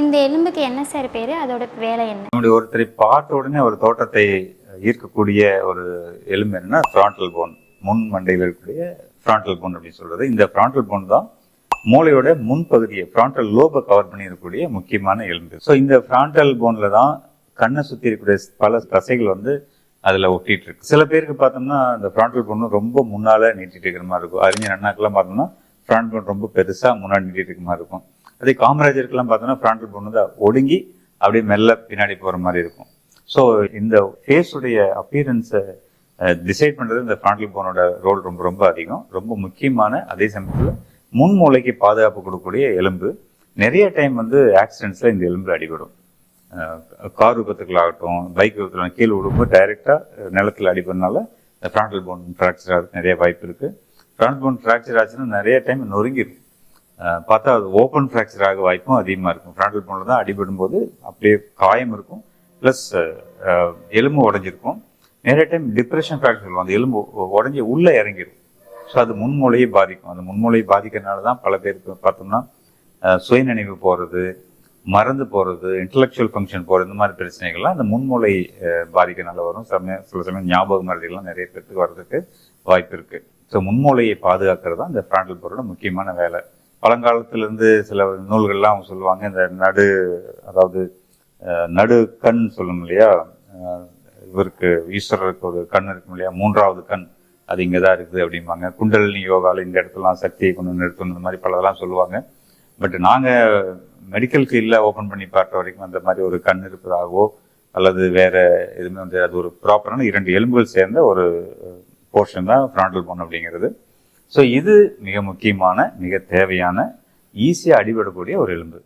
இந்த எலும்புக்கு என்ன சார் பேர்? அதோட வேலை என்ன? நம்முடைய ஒருத்தரை பார்த்த உடனே ஒரு தோட்டத்தை ஈர்க்கக்கூடிய ஒரு எலும்பு என்னன்னா ஃப்ராண்டல் போன் முன் மண்டையில் இருக்கக்கூடிய ஃப்ராண்டல் போன் அப்படின்னு சொல்றது. இந்த ஃப்ராண்டல் போன் தான் மூளையோட முன்பகுதியை ஃப்ராண்டல் லோபை கவர் பண்ணியிருக்கக்கூடிய முக்கியமான எலும்பு. ஸோ இந்த ஃப்ராண்டல் போன்ல தான் கண்ணை சுற்றி இருக்கக்கூடிய பல தசைகள் வந்து அதில் ஒட்டிட்டு இருக்கு. சில பேருக்கு பார்த்தோம்னா இந்த ஃப்ராண்டல் போன் ரொம்ப முன்னால் நீட்டிட்டு இருக்கிற மாதிரி இருக்கும். அறிஞர் அண்ணாக்கெல்லாம் பார்த்தோம்னா ஃப்ராண்ட் போன் ரொம்ப பெருசாக முன்னாடி நீட்டிட்டு இருக்கிற மாதிரி இருக்கும். அதே காமராஜருக்கெல்லாம் பார்த்தோன்னா ஃப்ராண்டல் போன் வந்து ஒடுங்கி அப்படியே மெல்ல பின்னாடி போகிற மாதிரி இருக்கும். ஸோ இந்த ஃபேஸுடைய அப்பியரன்ஸை டிசைட் பண்ணுறது இந்த ஃப்ராண்டல் போனோட ரோல் ரொம்ப ரொம்ப அதிகம். ரொம்ப முக்கியமான அதே சமயத்தில் முன் மூளைக்கு பாதுகாப்பு கொடுக்கக்கூடிய எலும்பு. நிறைய டைம் வந்து ஆக்சிடென்ட்ஸில் இந்த எலும்பு அடிபடும். கார் விபத்துக்களாகட்டும் பைக் விபத்துல கீழே விடும்போது டைரெக்டா நிலத்துல அடிபடுறதுனால ஃப்ராண்டல் போன் ஃப்ராக்சர் ஆகிறதுக்கு நிறைய வாய்ப்பு இருக்குது ஃப்ராண்டல் போன் ஃப்ராக்சர் ஆச்சுன்னா நிறைய டைம் நொறுங்கிடும். பார்த்தா அது ஓப்பன் ஃப்ராக்சர் ஆக வாய்ப்பும் அதிகமாக இருக்கும். ஃப்ராண்டல் போனில் தான் அடிபடும் போது அப்படியே காயம் இருக்கும். ப்ளஸ் எலும்பு உடஞ்சிருக்கும். நிறைய டைம் டிப்ரெஷன் ஃப்ராக்சர் சொல்லுவோம் அந்த எலும்பு உடஞ்சி உள்ளே இறங்கிடும் ஸோ அது முன்மூளையை பாதிக்கும். அந்த முன்மூளையை பாதிக்கிறதுனால தான் பல பேருக்கு பார்த்தோம்னா சுயநினைவு போகிறது மறந்து போகிறது இன்டலெக்சுவல் ஃபங்க்ஷன் போகிறது இந்த மாதிரி பிரச்சனைகள்லாம் அந்த முன்மூளை அஹ் வரும். சமயம் சில சமயம் ஞாபக மருதிகள்லாம் நிறைய பேருக்கு வர்றதுக்கு வாய்ப்பு இருக்குது ஸோ முன்மூளையை பாதுகாக்கிறது தான் இந்த ஃப்ராண்டல் பொருளோட முக்கியமான வேலை. பழங்காலத்திலேருந்து சில நூல்கள்லாம் அவங்க சொல்லுவாங்க. இந்த நடு அதாவது நடு கண் சொல்லும் இல்லையா? இவருக்கு ஈஸ்வரருக்கு ஒரு கண் இருக்கும் இல்லையா? மூன்றாவது கண் அது இங்கே தான் இருக்குது அப்படிம்பாங்க. குண்டலினி யோகாவில் இந்த இடத்துலாம் சக்தியை கொண்டு நிறுத்தணும் இந்த மாதிரி பலதெல்லாம் சொல்லுவாங்க. பட் நாங்கள் மெடிக்கல் ஃபீல்டில் ஓப்பன் பண்ணி பார்த்த வரைக்கும் அந்த மாதிரி ஒரு கண் இருப்பதாகவோ அல்லது வேறு எதுவுமே வந்து அது ஒரு ப்ராப்பரான இரண்டு எலும்புகள் சேர்ந்த ஒரு போர்ஷன் தான் ஃப்ராண்டல் போன் அப்படிங்கிறது. ஸோ இது மிக முக்கியமான மிக தேவையான ஈஸியாக அடிபடக்கூடிய ஒரு எலும்பு.